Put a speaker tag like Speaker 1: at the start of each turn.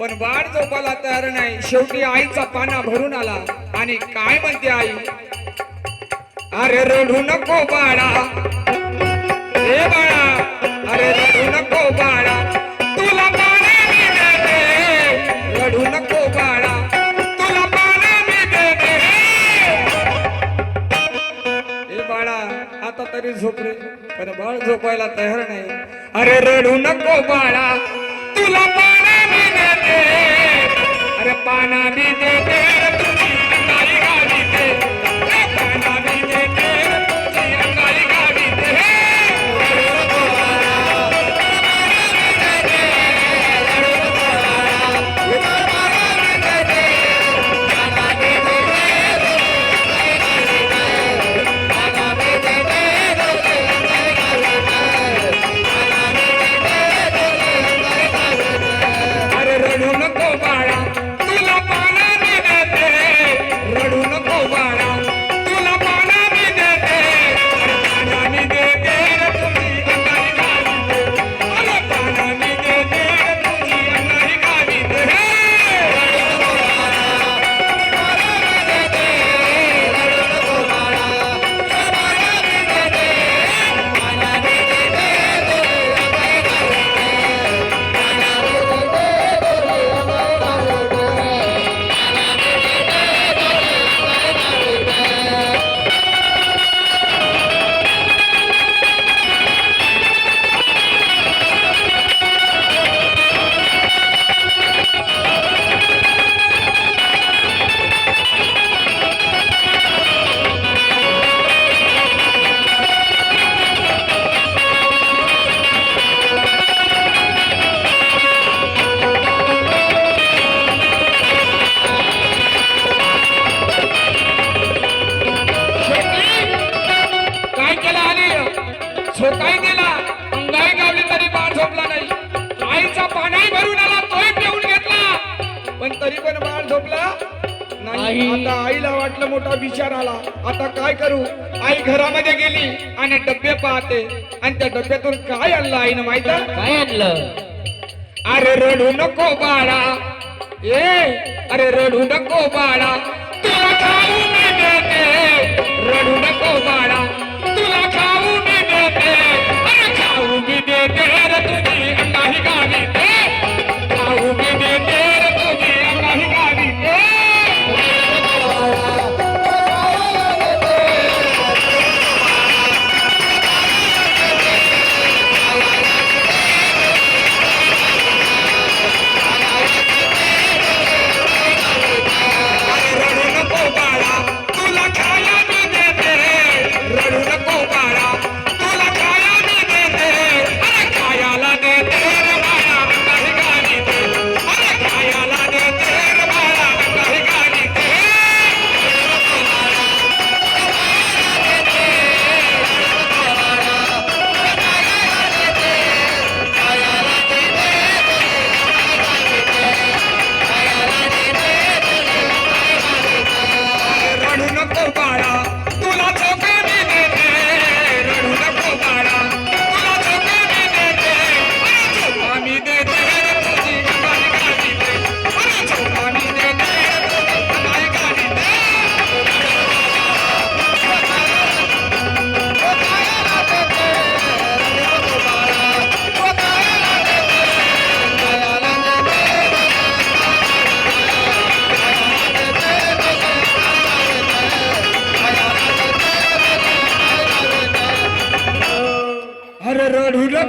Speaker 1: झोपायला तयार नाही. शेवटी आईचा पाना भरून आला. आणि काय म्हणते आई? अरे रडू नको बाळा. हे बाळा अरे रडू नको बाळा. तुला पाणी मी देते. रडू नको बाळा. तुला पाणी मी देते. हे बाळा आता तरी झोपले पण बाळ झोपायला तयार नाही. अरे रडू नको बाळा. तुला पाणी अरे पाना मी देते काय गेला? गाय गावली तरी बाळ झोपला नाही. आईचा पानाही भरून आला तोही पिऊन घेतला. पण तरी पण बाळ झोपला नाही. आता आईला वाटलं मोठा विचार आला. आता काय करू? आई घरामध्ये गेली आणि डब्बे पाहते. आणि त्या डब्ब्यातून काय आणलं आईनं माहीत
Speaker 2: काय आणलं?
Speaker 1: अरे रडू नको बाळा. ए अरे रडू नको बाळा. तुला खाऊ नाही रडू नको बाळा. ঢুকলাম